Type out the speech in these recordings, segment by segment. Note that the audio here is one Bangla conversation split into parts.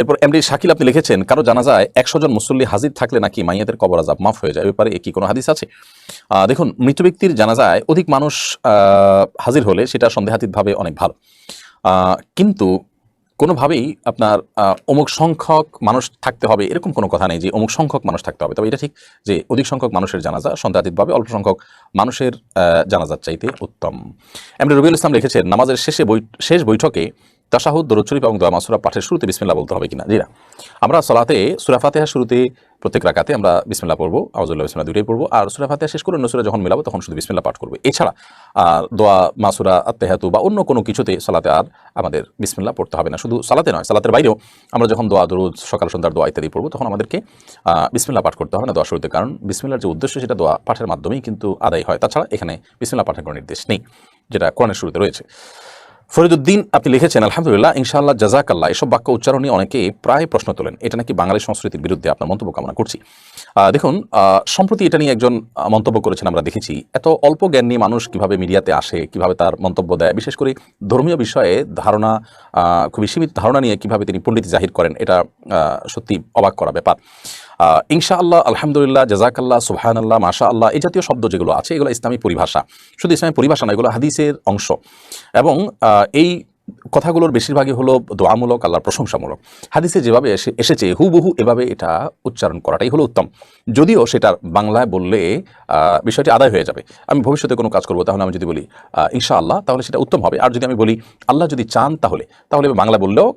এরপর এমডি শাকিল আপনি লিখেছেন, কারও জানা যায় একশো জন মুসল্লি হাজির থাকলে নাকি মাইয়াদের কবর আজাব মাফ হয়ে যায় ব্যাপারে কি কোনো হাদিস আছে? দেখুন, মৃত ব্যক্তির জানা যায় অধিক মানুষ হাজির হলে সেটা সন্দেহাতীতভাবে অনেক ভালো। কিন্তু কোনোভাবেই আপনার অমুক সংখ্যক মানুষ থাকতে হবে, এরকম কোনো কথা নেই যে অমুক সংখ্যক মানুষ থাকতে হবে। তবে এটা ঠিক যে অধিক সংখ্যক মানুষের জানাজা সন্দেহাতীতভাবে অল্প সংখ্যক মানুষের জানাজার চাইতে উত্তম। এমনি রবিউল ইসলাম লিখেছেন, নামাজের শেষে বৈ, শেষ বৈঠকে তাশাহুদ দরুদ শরীফ এবং দোয়া মাসুরা পাঠের শুরুতে বিসমিল্লাহ বলতে হবে কিনা? জি না। আমরা সলাতে সুরা ফাতেহা শুরুতে প্রত্যেক রাকাতে আমরা বিসমিল্লাহ পড়ব আউজুল্লাহ বিসমিল্লাহ দুইটাই পড়ব আর সুরা ফাতেহা শেষ করে নসুরা যখন মিলাবো তখন শুধু বিসমিল্লাহ পাঠ করব। এছাড়া দোয়া মাসুরা আত্মেহাতু বা অন্য কোনো কিছুতে সালাতে আর আমাদের বিসমিল্লাহ পড়তে হবে না। শুধু সালাতে নয় সালাতের বাইরেও আমরা যখন দোয়া দরুদ সকাল সন্ধ্যার দোয়া ইত্যাদি পড়ব তখন আমাদেরকে আহ, বিসমিল্লাহ পাঠ করতে হবে না দোয়া শুরুতে কারণ। বিসমিল্লার যে উদ্দেশ্য সেটা দোয়া পাঠের মাধ্যমেই কিন্তু আদায় হয়। তাছাড়া এখানে বিসমিল্লাহ পাঠের কোনো নির্দেশ নেই যেটা কোরআনের শুরুতে রয়েছে। ফরিদুদ্দিন, আপনি লিখেছেন, আলহামদুলিল্লাহ, ইনশাআল্লাহ জাজাকাল্লাহ এসব বাক্য উচ্চারণ অনেকে প্রায় প্রশ্ন তোলেন। এটা নাকি বাঙালি সংস্কৃতির বিরুদ্ধে আপনার মন্তব্য কামনা করছি। দেখুন সম্প্রতি এটা নিয়ে একজন মন্তব্য করেছেন আমরা দেখেছি। এত অল্প জ্ঞান নিয়ে মানুষ কীভাবে মিডিয়াতে আসে, কীভাবে তার মন্তব্য দেয়, বিশেষ করে ধর্মীয় বিষয়ে ধারণা খুবই সীমিত ধারণা নিয়ে কীভাবে তিনি পণ্ডিত জাহির করেন, এটা সত্যি অবাক করা ব্যাপার। ইনশাআল্লাহ আলহামদুলিল্লাহ জাজাকাল্লাহ সুবহানাল্লাহ মাশা আল্লাহ এই জাতীয় শব্দ যেগুলো আছে এগুলো ইসলামী পরিভাষা। শুধু ইসলামী পরিভাষা না এগুলো হাদিসের অংশ। এবং এই কথাগুলোর বেশিরভাগই হলো দোয়ামূলক আল্লাহর প্রশংসামূলক। হাদিসে যেভাবে এসে এসেছে হুবহু এভাবে এটা উচ্চারণ করাটাই হলো উত্তম। যদিও সেটার বাংলায় বললে বিষয়টি আদায় হয়ে যাবে। আমি ভবিষ্যতে কোনো কাজ করব তাহলে আমি যদি বলি আহ, ইনশাআল্লাহ তাহলে সেটা উত্তম হবে। আর যদি আমি বলি আল্লাহ যদি চান তাহলে তাহলে বাংলা বললেও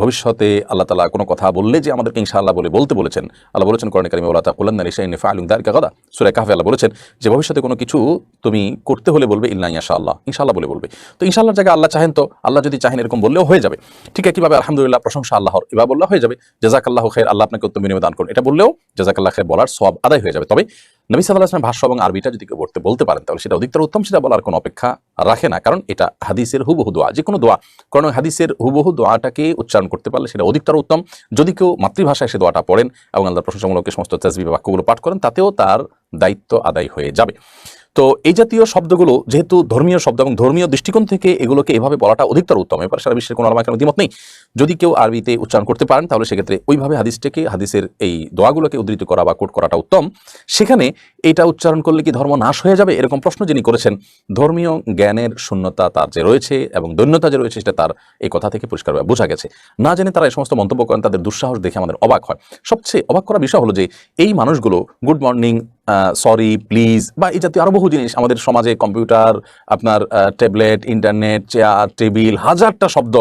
ভবিষ্যতে আল্লাহ তালা কোনো কথা বললে যে আমাদেরকে ইনশাআল্লাহ বলে, বলতে বলেছেন। আল্লাহ বলেছেন করণে কারিমে ওলা তাকুল্লান নিশাইন ফালুং দার কাগদা সুরে কাহফে আল্লাহ বলেছেন যে, ভবিষ্যতে কোনো কিছু তুমি করতে হলে বলবে, ইল্লা ইনশাআল্লাহ। ইনশাআল্লাহ বলে বলবে। তো ইনশাআল্লাহর জায়গায় আল্লাহ চাহেন তো, আল্লাহ যদি চাহেন এরকম বললেও হয়ে যাবে। ঠিক একইভাবে আলহামদুলিল্লাহ প্রশংসা আল্লাহর। এবার বললে হয়ে যাবে। জাজাকাল্লাহ খের আল্লাহ আপনাকে উত্তম বিনিময় দান করুন। এটা বললেও জাজাকাল্লাহ খের বলার সব আদায় হয়ে যাবে। তবে নবী সাল্লাহ আসলাম ভাষ্য এবং আরবিটা যদি কেউ পড়তে বলতে পারেন, তাহলে সেটা অধিকতর উত্তম, সেটা বলার কোনো অপেক্ষা রাখে না। কারণ এটা হাদিসের হুবহু দোয়া যে কোনো দোয়া। কারণ হাদিসের হুবহু দোয়াটাকে উচ্চারণ করতে পারলে সেটা অধিকতর উত্তম। যদি কেউ মাতৃভাষায় সে দোয়াটা পড়েন এবং আল্লাহ প্রশংসামূলক সমস্ত তেজবি বাক্যগুলো পাঠ করেন, তাতেও তার দায়িত্ব আদায় হয়ে যাবে। তো এই জাতীয় শব্দগুলো যেহেতু ধর্মীয় শব্দ এবং ধর্মীয় দৃষ্টিকোণ থেকে এগুলোকে এভাবে বলাটা অধিকতর উত্তম। এবার সারা বিশ্বের কোনো আলমাকের দ্বিমত নেই। যদি কেউ আরবিতে উচ্চারণ করতে পারেন, তাহলে সেক্ষেত্রে ওইভাবে হাদিসটাকে, হাদিসের এই দোয়াগুলোকে উদ্ধৃত করা বা কোট করাটা উত্তম। সেখানে এটা উচ্চারণ করলে কি ধর্ম নাশ হয়ে যাবে? এরকম প্রশ্ন যিনি করেছেন, ধর্মীয় জ্ঞানের শূন্যতা তার যে রয়েছে এবং দৈন্যতা যে রয়েছে সেটা তার এই কথা থেকে পরিষ্কারভাবে বোঝা গেছে। না জেনে তারা এই সমস্ত মন্তব্য করেন, তাদের দুঃসাহস দেখে আমাদের অবাক হয়। সবচেয়ে অবাক করা বিষয় হলো যে এই মানুষগুলো, গুড মর্নিং সরি, প্লিজ বা এই জাতীয় আরও বহু জিনিস আমাদের সমাজে কম্পিউটার, আপনার ট্যাবলেট, ইন্টারনেট, চেয়ার, টেবিল, হাজারটা শব্দ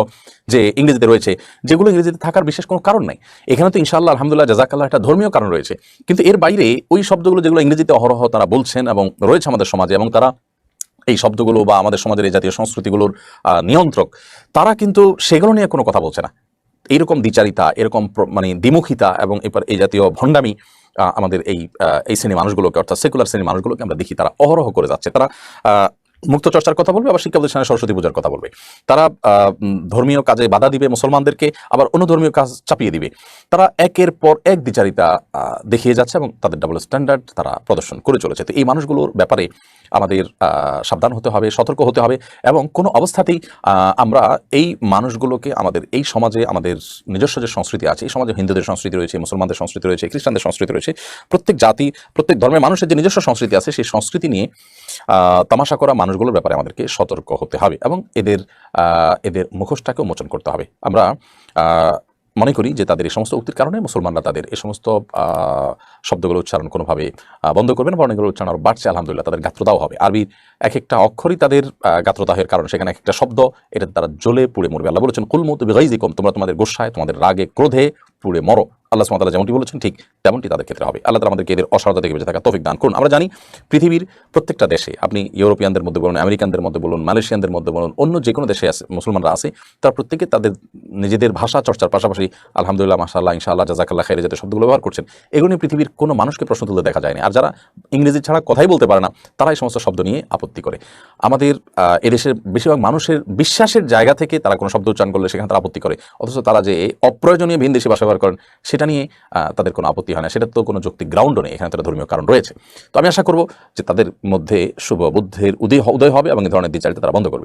যে ইংরেজিতে রয়েছে, যেগুলো ইংরেজিতে থাকার বিশেষ কোনো কারণ নাই। এখানে তো ইনশাল্লাহ আলহামদুলিল্লাহ জাজাকাল্লাহ একটা ধর্মীয় কারণ রয়েছে। কিন্তু এর বাইরে ওই শব্দগুলো যেগুলো ইংরেজিতে অহরহ তারা বলছেন এবং রয়েছে আমাদের সমাজে এবং তারা এই শব্দগুলো বা আমাদের সমাজের এই জাতীয় সংস্কৃতিগুলোর নিয়ন্ত্রক, তারা কিন্তু সেগুলো নিয়ে কোনো কথা বলছে না। এইরকম দ্বিচারিতা, এরকম মানে দ্বিমুখিতা এবং এবার এই জাতীয় ভণ্ডামি আমাদের এই এই শ্রেণির মানুষগুলোকে, অর্থাৎ সেকুলার শ্রেণির মানুষগুলোকে আমরা দেখি, তারা অহরহ করে যাচ্ছে। তারা মুক্ত চর্চার কথা বলবে, আবার শিক্ষা প্রতিষ্ঠানে সরস্বতী পূজার কথা বলবে। তারা ধর্মীয় কাজে বাধা দিবে মুসলমানদেরকে, আবার অন্য ধর্মীয় কাজ চাপিয়ে দিবে। তারা একের পর এক দ্বিচারিতা দেখিয়ে যাচ্ছে এবং তাদের ডাবল স্ট্যান্ডার্ড তারা প্রদর্শন করে চলেছে। তো এই মানুষগুলোর ব্যাপারে আমাদের সাবধান হতে হবে, সতর্ক হতে হবে এবং কোনো অবস্থাতেই আমরা এই মানুষগুলোকে আমাদের, এই সমাজে আমাদের নিজস্ব যে সংস্কৃতি আছে, এই সমাজে হিন্দুদের সংস্কৃতি রয়েছে, মুসলমানদের সংস্কৃতি রয়েছে, খ্রিস্টানদের সংস্কৃতি রয়েছে, প্রত্যেক জাতি, প্রত্যেক ধর্মের মানুষের যে নিজস্ব সংস্কৃতি আছে, সেই সংস্কৃতি নিয়ে তামাশা করা মানুষগুলোর ব্যাপারে আমাদেরকে সতর্ক হতে হবে এবং এদের এদের মুখোশটাকেও মোচন করতে হবে। আমরা মনে করি যে তাদের এই সমস্ত উক্তির কারণে মুসলমানরা তাদের এই সমস্ত শব্দগুলো উচ্চারণ কোনোভাবে বন্ধ করবেন না উচ্চারণ আরও বাড়ছে, আলহামদুলিল্লাহ, তাদের গাত্রদাহ হবে। আরবির এক একটা অক্ষরই তাদের গাত্রদাহের কারণ, সেখানে এক একটা শব্দ, এটা তারা জ্বলে পুড়ে মরবে। আল্লাহ বলেছেন কুলমুত বেগাইজিকম তোমরা তোমাদের গোসায়, তোমাদের রাগে, ক্রোধে পুড়ে মরো। আল্লাহ সুমাতালা যেমনটি বলেছেন, ঠিক তেমনটি তাদের ক্ষেত্রে হবে। আল্লাহ তালা আমাদেরকে এদের অসারতা থেকে বেঁচে থাকা তৌফিক দান করুন। আমরা জানি পৃথিবীর প্রত্যেকটা দেশে, আপনি ইউরোপিয়ানদের মধ্যে বলুন, আমেরিকানদের মধ্যে বলুন, মালয়েশিয়ানদের মধ্যে বলুন, অন্য যে কোনো দেশে আছে, মুসলমানরা আছে, তারা প্রত্যেকে তাদের নিজেদের ভাষা চর্চার পাশাপাশি আলহামদুলিল্লাহ মাসাল্লাহ ইনশাআল্লাহ জাজাকাল্লাহ খাইরে যাতে শব্দগুলো ব্যবহার করছেন। এগুলো নিয়ে পৃথিবীর কোনো মানুষকে প্রশ্ন তুলতে দেখা যায়নি আর যারা ইংরেজি ছাড়া কথাই বলতে পারে না, তারা এই সমস্ত শব্দ নিয়ে আপত্তি করে। আমাদের এদেশের বেশিরভাগ মানুষের বিশ্বাসের জায়গা থেকে তারা কোনো শব্দ উচ্চারণ করলে সেখানে তারা আপত্তি করে। অথচ তারা যে অপ্রয়োজনীয় ভিন দেশে বাসা ব্যবহার করেন, সেটা নিয়ে তাদের কোনো আপত্তি হয় না। সেটা তো কোনো যুক্তি গ্রাউন্ডও নেই, এখানে তারা ধর্মীয় কারণ রয়েছে। তো আমি আশা করব যে তাদের মধ্যে শুভ বুদ্ধের উদয় উদয় হবে এবং এই ধরনের দ্বিচারিতা তারা বন্ধ করবে।